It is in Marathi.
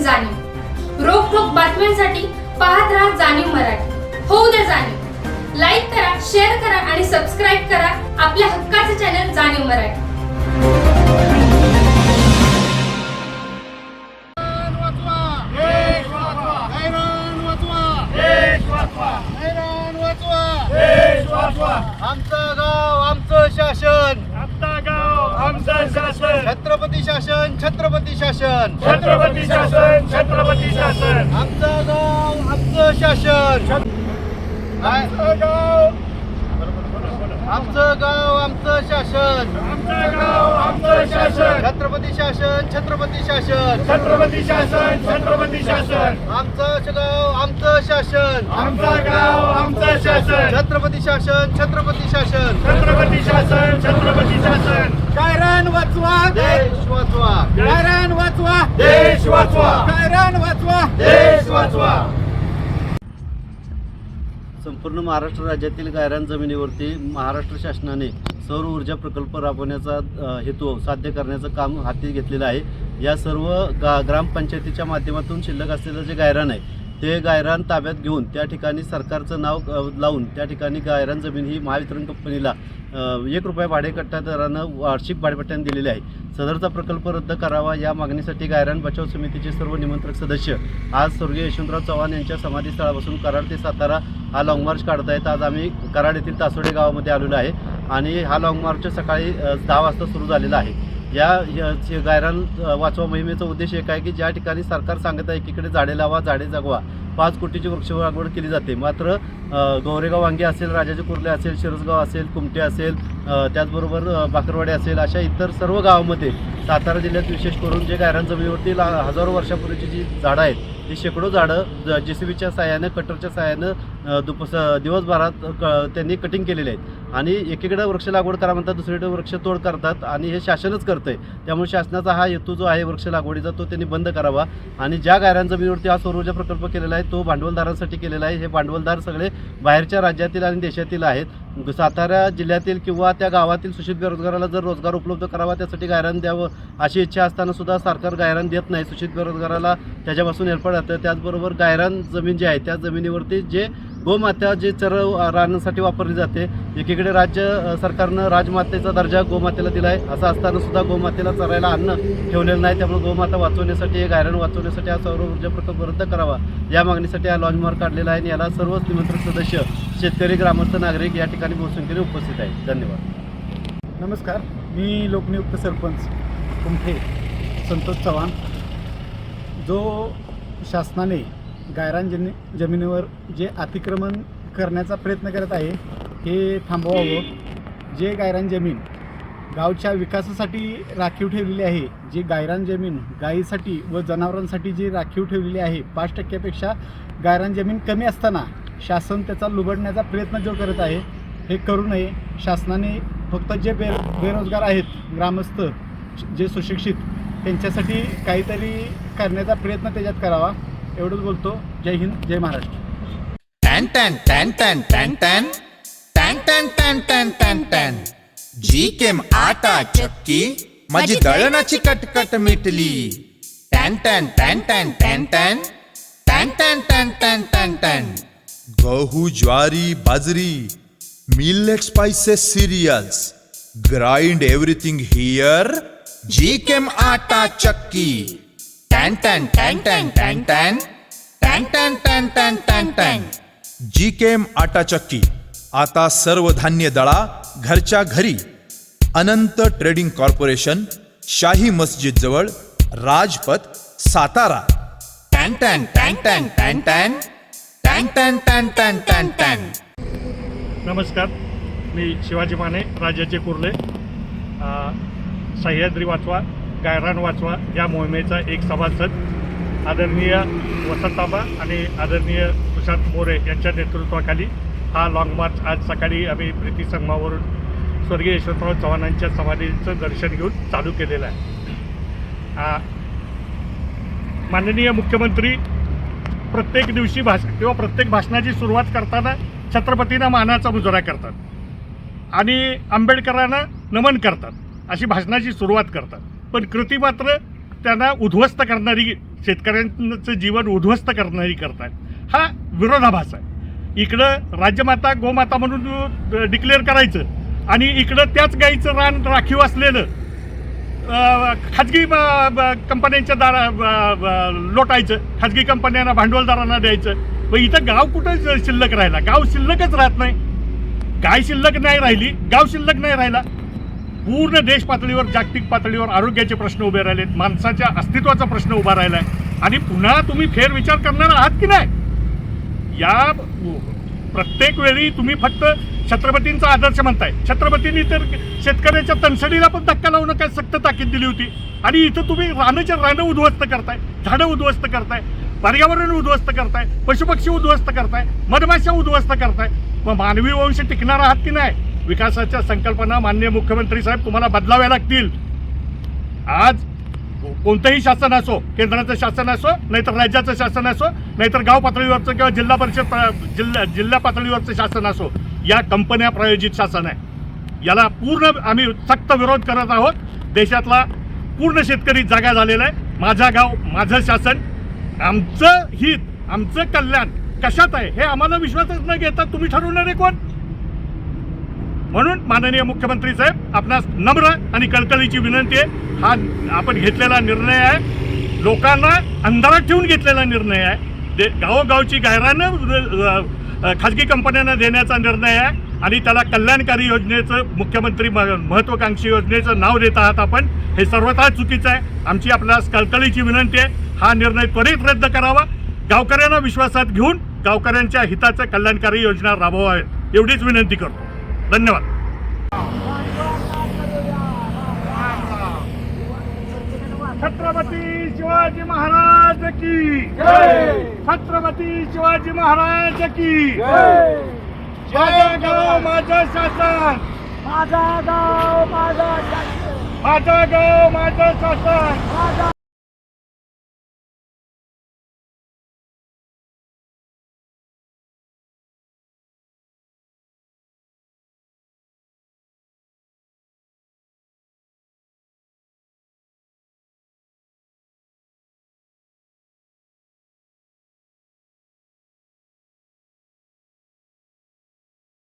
जाणीव. रोखोक बातम्यांसाठी पाहत राहा जाणीव मराठी. होऊ द्या जाणीव. लाईक करा शेअर करा आणि सबस्क्राईब करा आपल्या हक्काचे चॅनल जाणीव मराठी. आमचं गाव आमचं शासन. आमचा गाव आमचं शासन. छत्रपती शासन छत्रपती शासन. छत्रपती शासन छत्रपती शासन. आमचं गाव आमचं शासन? आमचं गाव. आमचं गाव आमचं शासन. आमचं गाव आमचं शासन. छत्रपती शासन छत्रपती शासन. छत्रपती शासन छत्रपती शासन. आमचं गाव आमचं शासन. आमचं गाव आमचं शासन. छत्रपती शासन छत्रपती शासन. छत्रपती शासन छत्रपती शासन. कायरान वाचवा? देश वाचवा. कायरान वाचवा? देश वाचवा. कायरान वाचवा? देश वाचवा. संपूर्ण महाराष्ट्र राज्यातील गायरान जमिनीवरती महाराष्ट्र शासनाने सौर ऊर्जा प्रकल्प राबवण्याचा हेतू साध्य करण्याचं काम हाती घेतलेलं आहे. या सर्व गा ग्रामपंचायतीच्या माध्यमातून शिल्लक असलेलं जे गायरान आहे ते गायरान ताब्यात घेऊन त्या ठिकाणी सरकारचं नाव लावून त्या ठिकाणी गायरान जमीन ही महावितरण कंपनीला एक रुपये भाडेकट्टा दरानं वार्षिक भाडेपट्ट्याने दिलेली आहे. सदरचा प्रकल्प रद्द करावा या मागणीसाठी गायरान बचाव समितीचे सर्व निमंत्रक सदस्य आज स्वर्गीय यशवंतराव चव्हाण यांच्या समाधीस्थळापासून कराड ते सातारा हा लाँग मार्च काढतायत. आज आम्ही कराड येथील तासोडे गावामध्ये आलेलो आहे आणि हा लाँग मार्च सकाळी दहा वाजता सुरू झालेला आहे. या गायरान वाचवा मोहिमेचा उद्देश एक आहे की ज्या ठिकाणी सरकार सांगत आहे एकीकडे झाडे लावा झाडे जगवा पाच कोटीची वृक्ष लागवड केली जाते. मात्र गौरेगाव वांगे असेल राजाचे कुर्ले असेल शिरसगाव असेल कुमटे असेल त्याचबरोबर बाकरवाडी असेल अशा इतर सर्व गावामध्ये सातारा जिल्ह्यात विशेष करून जे गायरान जमिनीवरती ला हजारो वर्षापूर्वीची जी झाडं आहेत ती शेकडो झाडं जे सी बीच्या साह्यानं कटरच्या साह्यानं दुपस दिवसभरात क त्यांनी कटिंग केलेले आहेत. आणि एकीकडे वृक्ष लागवड करा म्हणतात दुसरीकडे वृक्ष तोड करतात आणि हे शासनच करतंय. त्यामुळे शासनाचा हा हेतू जो आहे वृक्ष लागवडीचा तो त्यांनी बंद करावा. आणि ज्या गायरान जमिनीवरती हा सौर ऊर्जा प्रकल्प केलेला आहे तो भांडवलदारांसाठी केलेला आहे. हे भांडवलदार सगळे बाहेरच्या राज्यातील आणि देशातील आहेत. सातारा जिल्ह्यातील किंवा त्या गावातील सुशिक्षित बेरोजगाराला जर रोजगार उपलब्ध करावा त्यासाठी गायरान द्यावं अशी इच्छा असताना सुद्धा सरकार गायरान देत नाही. सुशिक्षित बेरोजगाराला त्याच्यापासून एरपड राहतं त्याचबरोबर गायरान जमीन जी आहे त्या जमिनीवरती जे हो गोमाता जे चर राहण्यासाठी वापरली जाते. एकीकडे राज्य सरकारनं राजमातेचा दर्जा गोमातेला दिला आहे असं असताना सुद्धा गोमातेला चरायला अन्न ठेवलेलं नाही. त्यामुळे गोमाता वाचवण्यासाठी हे गायरान वाचवण्यासाठी हा सौर ऊर्जा प्रकल्प रद्द करावा. या मागणीसाठी हा लॉन्च काढलेला आहे आणि याला सर्वच निमंत्रित सदस्य शेतकरी ग्रामस्थ नागरिक या ठिकाणी बहुसंख्येने उपस्थित आहेत. धन्यवाद. नमस्कार. मी लोकनियुक्त सरपंच कुमठे संतोष चव्हाण. जो शासनाने गायरान जमी जमिनीवर जे अतिक्रमण करण्याचा प्रयत्न करत आहे हे थांबवावं. जे गायरान जमीन गावच्या विकासासाठी राखीव ठेवलेली आहे जी गायरान जमीन गायीसाठी व जनावरांसाठी जी राखीव ठेवलेली आहे पाच टक्क्यापेक्षा गायरान जमीन कमी असताना शासन त्याचा लुबडण्याचा प्रयत्न जो करत आहे हे करू नये. शासनाने फक्त जे बे बेरोजगार आहेत ग्रामस्थ जे सुशिक्षित त्यांच्यासाठी काहीतरी करण्याचा प्रयत्न त्याच्यात करावा. एवढंच बोलतो जय हिंद जय महाराष्ट्र टॅन टॅन टॅन टॅन टॅन टॅन टॅन टॅन टॅन टॅन टॅन टॅन जी केम आटा चक्की माझी दळणाची कटकट मिटली टॅन टॅन टॅन टॅन टॅन टॅन टॅन टॅन टॅन टॅन टॅन टॅन गहू ज्वारी बाजरी millet spices cereals grind everything here जी केम आटा चक्की टॅन टॅन टॅन टॅन टॅन टॅन टॅन टॅन टॅन टॅन टॅन टॅन जी केम आटा चक्की आता सर्व धान्य दळा घरच्या घरी अनंत ट्रेडिंग कॉर्पोरेशन शाही मस्जिद जवळ राजपथ सातारा टॅन टॅन टॅन टॅन टॅन टॅन टॅन टॅन टॅन टॅन टॅन टॅन नमस्कार मी शिवाजी माने राजाचे कुर्ले सह्याद्री वाचवा गायरान वाचवा. या मोहिमेचा एक सभासद आदरणीय वसंताबा आणि आदरणीय सुशांत मोरे यांच्या नेतृत्वाखाली हा लाँग मार्च आज सकाळी आम्ही प्रीती संगमावरून स्वर्गीय यशवंतराव चव्हाणांच्या समाधीचं दर्शन घेऊन चालू केलेलं आहे. माननीय मुख्यमंत्री प्रत्येक दिवशी भाष किंवा प्रत्येक भाषणाची सुरुवात करताना छत्रपतींना मानाचा मुजरा करतात आणि आंबेडकरांना नमन करतात अशी भाषणाची सुरुवात करतात. पण कृती मात्र त्यांना उद्ध्वस्त करणारी शेतकऱ्यांचं जीवन उद्ध्वस्त करणारी करतायत. हा विरोधाभास आहे. इकडं राज्यमाता गोमाता म्हणून डिक्लेअर करायचं आणि इकडं त्याच गाईचं रान राखीव असलेलं खाजगी ब- कंपन्यांच्या दारा लोटायचं खाजगी कंपन्यांना भांडवलदारांना द्यायचं. मग इथं गाव कुठं शिल्लक राहिला? गाव शिल्लकच राहत नाही. गाय शिल्लक नाही राहिली गाव शिल्लक नाही राहिला. पूर्ण देश पातळीवर जागतिक पातळीवर आरोग्याचे प्रश्न उभे राहिलेत माणसाच्या अस्तित्वाचा प्रश्न उभा राहिला आहे आणि पुन्हा तुम्ही फेरविचार करणार आहात की नाही? या प्रत्येक वेळी तुम्ही फक्त छत्रपतींचा आदर्श म्हणताय. छत्रपतींनी तर शेतकऱ्याच्या तणसडीला पण धक्का लावू नका सक्त ताकीद दिली होती. आणि इथं तुम्ही रानच्या रानं उद्ध्वस्त करताय झाडं उद्ध्वस्त करताय पर्यावरण उद्ध्वस्त करताय पशुपक्षी उद्ध्वस्त करताय मधमाशा उद्ध्वस्त करताय. मग मानवी वंश टिकणार आहात की नाही? विकासाच्या संकल्पना मान्य मुख्यमंत्री साहेब तुम्हाला बदलाव्या लागतील. आज कोणतंही शासन असो केंद्राचं शासन असो नाहीतर राज्याचं शासन असो नाहीतर गाव पातळीवरचं किंवा जिल्हा परिषद जिल्हा जिल्हा पातळीवरचं शासन असो या कंपन्या प्रायोजित शासन आहे. याला पूर्ण आम्ही सक्त विरोध करत आहोत. देशातला पूर्ण शेतकरी जागा झालेला आहे. माझा गाव माझं शासन आमचं हित आमचं कल्याण कशात आहे हे आम्हाला विश्वासच न घेता तुम्ही ठरवणारे कोण? म्हणून माननीय मुख्यमंत्री साहेब आपणास नम्र आणि कळकळीची विनंती आहे. हा आपण घेतलेला निर्णय आहे. लोकांना अंधारात ठेवून घेतलेला निर्णय आहे. दे गावोगावची गायरानं खाजगी कंपन्यांना देण्याचा निर्णय आहे आणि त्याला कल्याणकारी योजनेचं मुख्यमंत्री म- महत्वाकांक्षी योजनेचं नाव देत आहात आपण. हे सर्वतः चुकीचं आहे. आमची आपल्यास कळकळीची विनंती आहे. हा निर्णय त्वरित रद्द करावा. गावकऱ्यांना विश्वासात घेऊन गावकऱ्यांच्या हिताचं कल्याणकारी योजना राबवाव्यात. एवढीच विनंती करतो. धन्यवाद. छत्रपती शिवाजी महाराज की छत्रपती शिवाजी महाराज की माझं गाव माझं शासन. माझा गाव माझा शासन. माझं गाव माझं शासन. माझा